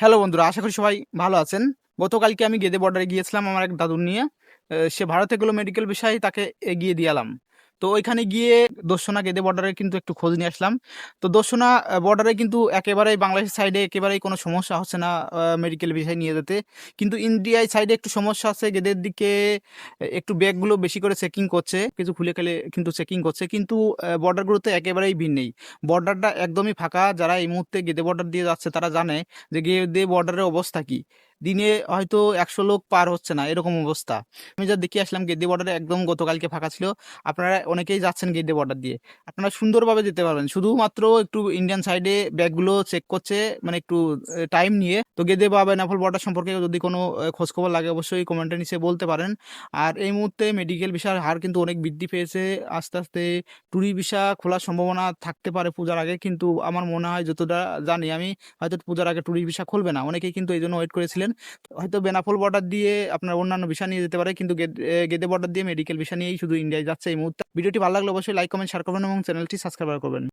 Hello বন্ধুরা, আশা করি সবাই ভালো আছেন। গতকালকে আমি গেদে বর্ডারে গিয়েছিলাম আমার এক দাদুর নিয়ে। সে ভারতে গেলো মেডিকেল বিষয়ে তাকে এগিয়ে দিয়ে এলাম। তো ওইখানে গিয়ে দর্শনা গেদে বর্ডারে কিন্তু একটু খোঁজ নিয়ে আসলাম। তো দর্শনা বর্ডারে কিন্তু একেবারেই বাংলাদেশের সাইডে একেবারেই কোনো সমস্যা হচ্ছে না মেডিকেল বিষয় নিয়ে যেতে। কিন্তু ইন্ডিয়ায় সাইডে একটু সমস্যা আছে গেদের দিকে একটু ব্যাগগুলো বেশি করে চেকিং করছে, কিছু খুলে খেলে কিন্তু চেকিং করছে। কিন্তু বর্ডারগুলোতে একেবারেই ভিড় নেই। বর্ডারটা একদমই ফাঁকা। যারা এই মুহূর্তে গেদে বর্ডার দিয়ে যাচ্ছে, তারা জানে যে গেদে বর্ডারের অবস্থা কি। দিনে হয়তো একশো লোক পার হচ্ছে না, এরকম অবস্থা। আমি যা দেখে আসলাম গেদে বর্ডারে একদম গতকালকে ফাঁকা ছিল। আপনারা অনেকেই যাচ্ছেন গেদ্দি বর্ডার দিয়ে। আপনারা সুন্দরভাবে যেতে পারবেন। শুধুমাত্র একটু ইন্ডিয়ান সাইডে ব্যাগগুলো চেক করছে মানে একটু টাইম নিয়ে। তো গেদে বা বেনাফল বর্ডার সম্পর্কে যদি কোনো খোঁজখবর লাগে অবশ্যই কমেন্টের নিচে বলতে পারেন। আর এই মুহূর্তে মেডিকেল ভিসার হার কিন্তু অনেক বৃদ্ধি পেয়েছে। আস্তে আস্তে ট্যুরি ভিসা খোলার সম্ভাবনা থাকতে পারে পূজার আগে, কিন্তু আমার মনে হয় যতটা জানি আমি হয়তো পূজার আগে ট্যুরিস্ট ভিসা খুলবে না। অনেকেই কিন্তু এই জন্য ওয়েট করেছিলেন। হয়তো বেনাফুল বর্ডার দিয়ে আপনার অন্যান্য ভিসা নিয়ে যেতে পারে, কিন্তু গেদে বর্ডার দিয়ে মেডিকেল বিষয় নিয়েই শুধু ইন্ডিয়ায় যাচ্ছে এই মুহূর্তে। ভিডিওটি ভালো লাগলে অবশ্যই লাইক কমেন্ট শেয়ার করবেন এবং চ্যানেলটি সাবস্ক্রাইব করবেন।